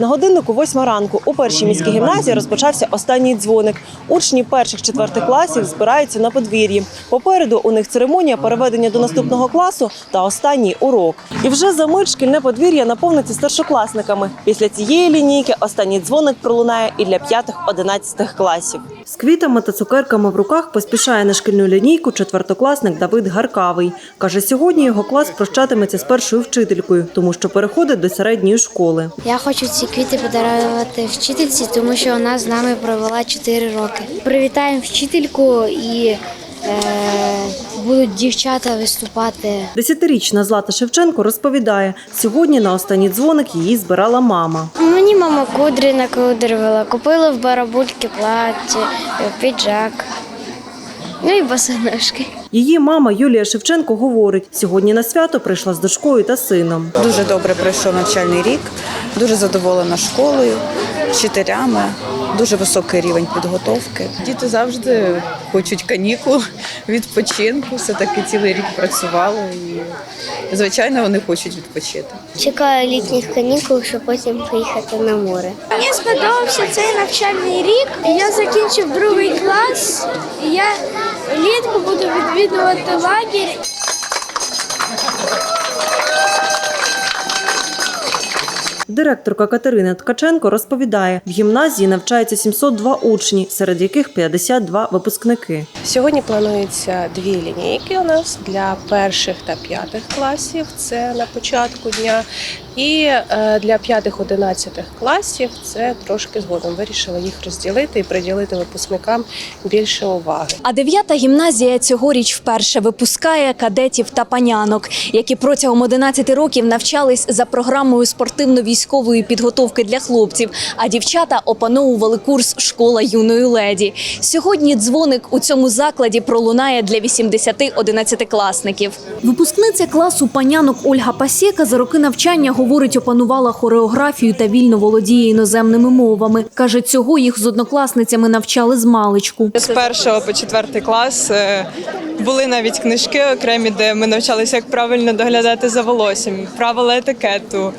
На годиннику восьма ранку у першій міській гімназії розпочався останній дзвоник. Учні перших четвертих класів збираються на подвір'ї. Попереду у них церемонія переведення до наступного класу та останній урок. І вже за мить шкільне подвір'я наповниться старшокласниками. Після цієї лінійки останній дзвоник пролунає і для п'ятих-одинадцятих класів. З квітами та цукерками в руках поспішає на шкільну лінійку четвертокласник Давид Гаркавий. Каже, сьогодні його клас прощатиметься з першою вчителькою, тому що переходить до середньої школи. Я хочу ці квіти подарувати вчительці, тому що вона з нами провела 4 роки. Привітаємо вчительку і е, будуть дівчата виступати. Десятирічна Злата Шевченко розповідає, сьогодні на останній дзвоник її збирала мама. Мені мама кудрі накудрила, купила в барабульки плаття, піджак. Ну і босоножки. Її мама Юлія Шевченко говорить, сьогодні на свято прийшла з дочкою та сином. Дуже добре пройшов навчальний рік, дуже задоволена школою, вчителями, дуже високий рівень підготовки. Діти завжди хочуть канікул, відпочинку. Все таки цілий рік працювали і, звичайно, вони хочуть відпочити. Чекаю літніх канікул, щоб потім поїхати на море. Мені сподобався цей навчальний рік. Я закінчив другий клас. і Я влітку буду відвідувати лагерь. Директорка Катерина Ткаченко розповідає, в гімназії навчається 702 учні, серед яких 52 випускники. Сьогодні планується дві лінійки у нас для перших та п'ятих класів. Це на початку дня. І е, для п'ятих одинадцятих класів це трошки згодом. Вирішили їх розділити і приділити випускникам більше уваги. А дев'ята гімназія цьогоріч вперше випускає кадетів та панянок, які протягом 11 років навчались за програмою спортивно-військової підготовки для хлопців. А дівчата опановували курс Школа юної леді. Сьогодні дзвоник у цьому закладі пролунає для 80 одинадцятикласників. Випускниця класу панянок Ольга Пасєка за роки навчання говорить, опанувала хореографію та вільно володіє іноземними мовами. каже, цього їх з однокласницями навчали з маличку. З першого по четвертий клас е, були навіть книжки окремі, де ми навчалися, як правильно доглядати за волоссям, правила етикету.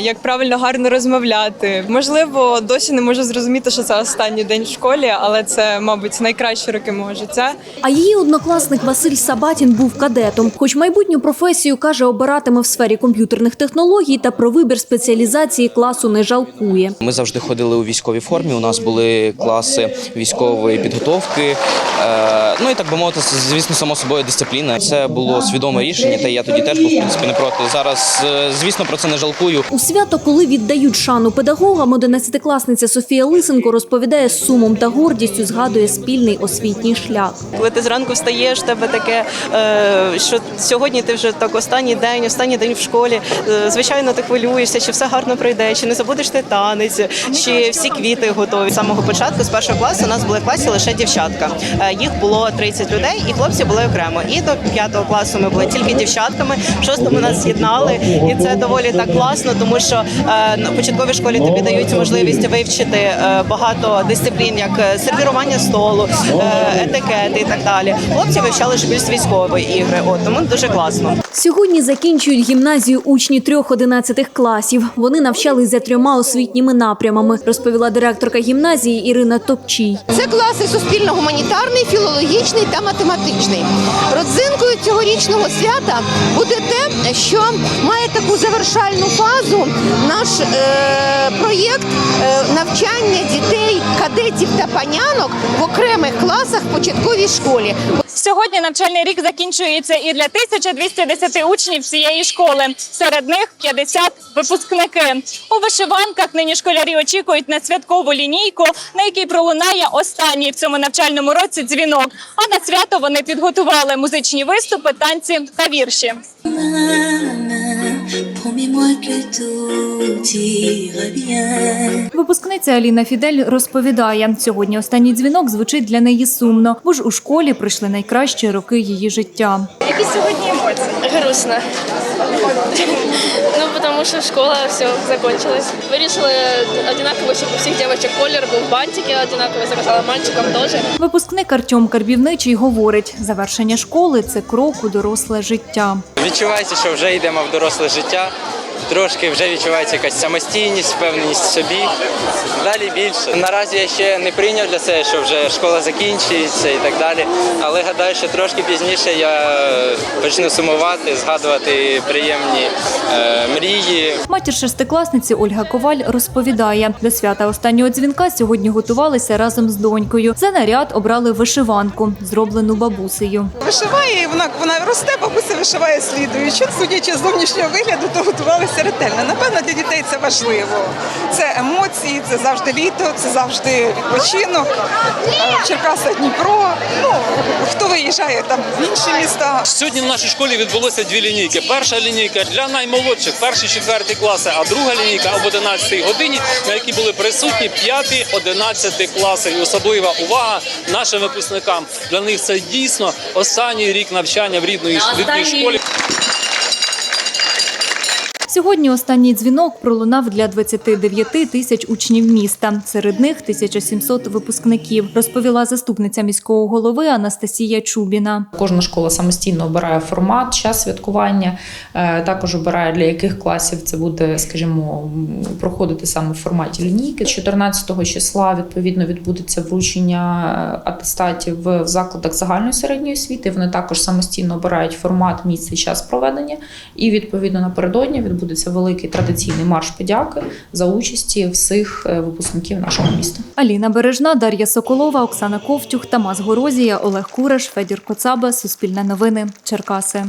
Як правильно гарно розмовляти. Можливо, досі не можу зрозуміти, що це останній день в школі, але це, мабуть, найкращі роки мого життя. А її однокласник Василь Сабатін був кадетом. Хоч майбутню професію каже, обиратиме в сфері комп'ютерних технологій та про вибір спеціалізації класу не жалкує. Ми завжди ходили у військовій формі. У нас були класи військової підготовки. Е, ну і так би мовити, звісно, само собою дисципліна. Це було свідоме рішення, та я тоді теж був в принципі не проти. Зараз, е, звісно, про це не жалкую. У свято, коли віддають шану педагогам, одинадцятикласниця Софія Лисенко розповідає з сумом та гордістю, згадує спільний освітній шлях. Коли ти зранку встаєш, тебе таке, е, що сьогодні ти вже так останній день, останній день в школі. Е, Звичайно, ти хвилюєшся, чи все гарно пройде, чи не забудеш ти танець, чи всі квіти готові. З самого початку, з першого класу, у нас були в класі лише дівчатка. Е, Їх було 30 людей, і хлопці були окремо. І до п'ятого класу ми були тільки дівчатками. В шостому нас з'єднали, і це доволі так класно, тому що е, на початковій школі тобі дають можливість вивчити е, багато дисциплін, як е, сервірування столу, етикети і так далі. Хлопці вивчали ж більш військові ігри. От тому дуже класно. Сьогодні закінчують гімназію учні трьох одинадцятих класів. Вони навчались за трьома освітніми напрямами, розповіла директорка гімназії Ірина Топчій. Це класи суспільно-гуманітарний, філологічний та математичний. Родзинкою цьогорічного свята буде те, що має таку завершальну фазу наш е, проєкт е, навчання дітей, кадетів та панянок в окремих класах в початковій школі. Сьогодні навчальний рік закінчується і для 1210 учнів цієї школи. Серед них 50 випускники. У вишиванках нині школярі очікують на святкову лінійку, на якій пролунає останній в цьому навчальному році дзвінок. А на свято вони підготували музичні виступи, танці та вірші. Promets-moi que tout ira bien. Випускниця Аліна Фідель розповідає, сьогодні останній дзвінок звучить для неї сумно, бо ж у школі пройшли найкращі роки її життя. Які сьогодні емоції? Грустно. Ну, потому что школа все закончилась. Вирішили одинаково, щоб у всіх дівчаток колір був бантики одинаково, заказала мальчикам теж. Випускник Артем Карбівничий говорить, завершення школи це крок у доросле життя. Відчувається, що вже йдемо в доросле життя. трошки вже відчувається якась самостійність, впевненість в собі. Далі більше. Наразі я ще не прийняв для себе, що вже школа закінчується і так далі. Але гадаю, що трошки пізніше я почну сумувати, згадувати приємні е, мрії. Матір шестикласниці Ольга Коваль розповідає, до свята останнього дзвінка сьогодні готувалися разом з донькою. За наряд обрали вишиванку, зроблену бабусею. Вишиває, і вона, вона росте, бабуся вишиває слідуючи. Судячи з зовнішнього вигляду, то готувалися ретельно. Напевно, для дітей це важливо. Це емоції, це завжди літо, це завжди відпочинок. Е, Черкаса, Дніпро. Ну, хто виїжджає там в інші міста. Сьогодні в нашій школі відбулося дві лінійки. Перша лінійка для наймолодших, перші четверті класи, а друга лінійка об 11 годині, на якій були присутні 5-11 класи. І особлива увага нашим випускникам. Для них це дійсно останній рік навчання в рідної рідній школі. Сьогодні останній дзвінок пролунав для 29 тисяч учнів міста. Серед них 1700 випускників, розповіла заступниця міського голови Анастасія Чубіна. Кожна школа самостійно обирає формат, час святкування. е, Також обирає для яких класів це буде, скажімо, проходити саме в форматі лінійки. 14 числа відповідно відбудеться вручення е, атестатів в закладах загальної середньої освіти. Вони також самостійно обирають формат, місце час проведення. І відповідно напередодні відбудеться великий традиційний марш подяки за участі всіх е, випускників нашого міста. Аліна Бережна, Дар'я Соколова, Оксана Ковтюх, Тамас Горозія, Олег Кураш, Федір Коцаба. Суспільне новини. Черкаси.